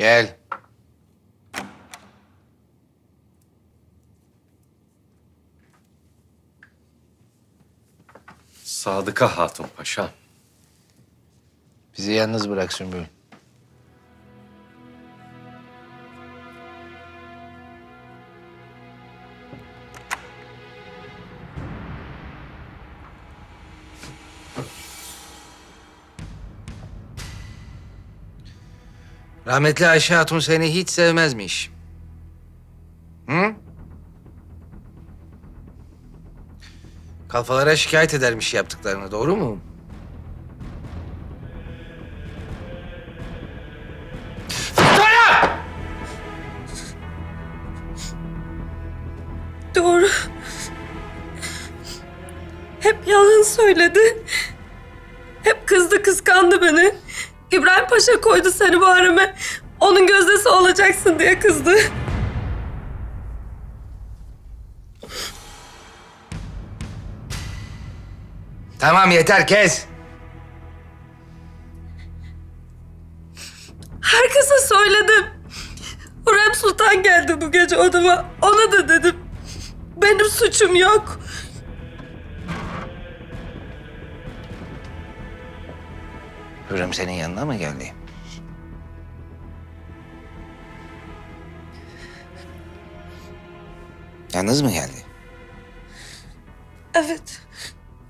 Gel. Sadıka Hatun Paşa. Bizi yalnız bırak Sümbül. Rahmetli Ayşe Hatun seni hiç sevmezmiş. Hı? Kalfalara şikayet edermiş yaptıklarını, doğru mu? Doğru. Hep yalan söyledi. Hep kızdı, kıskandı beni. İbrahim Paşa koydu seni bu hareme. Onun gözdesi olacaksın diye kızdı. Tamam yeter kes. Herkese söyledim. Hürrem Sultan geldi bu gece odama. Ona da dedim. Benim suçum yok. Hürrem senin yanına mı geldi? Yalnız mı geldi? Evet.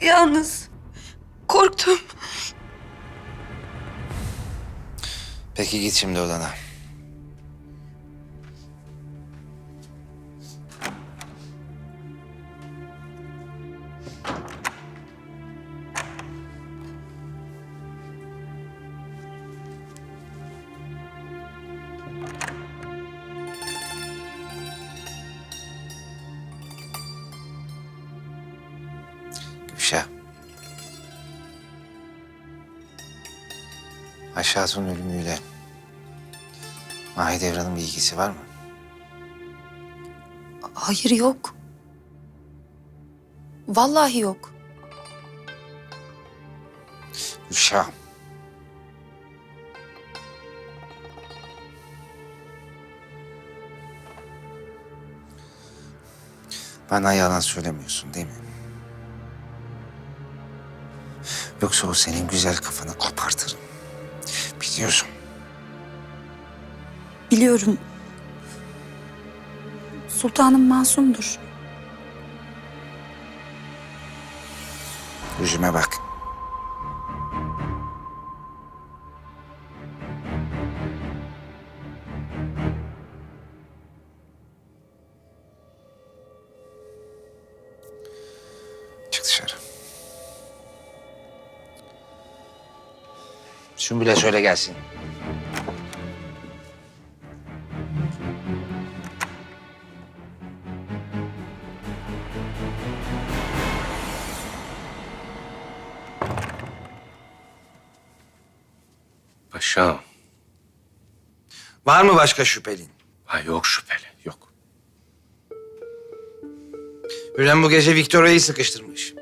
Yalnız. Korktum. Peki git şimdi odana. Aşağısının ölümüyle Mahidevran'ın bir ilgisi var mı? Hayır yok. Vallahi yok. Gülşah. Bana yalan söylemiyorsun değil mi? Yoksa o senin güzel kafanı kopartırım. Biliyorsun. Biliyorum. Sultanım masumdur. Yüzüme bak. Sümbül'e söyle gelsin. Paşam. Var mı başka şüphelin? Ha yok şüpheli yok. Hürrem bu gece Victoria'yı sıkıştırmış.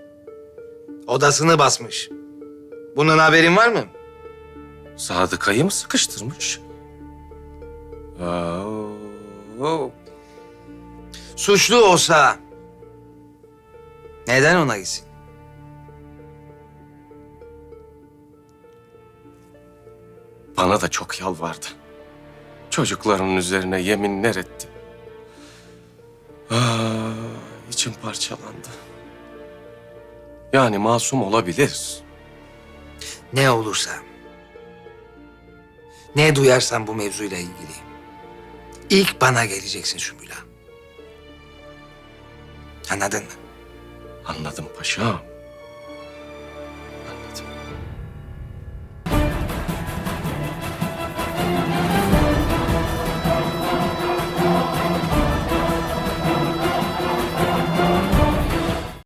Odasını basmış. Bunun haberin var mı? Sadıka'yı mı sıkıştırmış? Aa, o- Suçlu olsa neden ona gitsin? bana da çok yalvardı. Çocuklarımın üzerine yeminler etti. Aa, içim parçalandı. Yani masum olabilir. Ne olursa, ne duyarsan bu mevzuyla ilgili ilk bana geleceksin Sümbül. Anladın mı? Anladım paşam.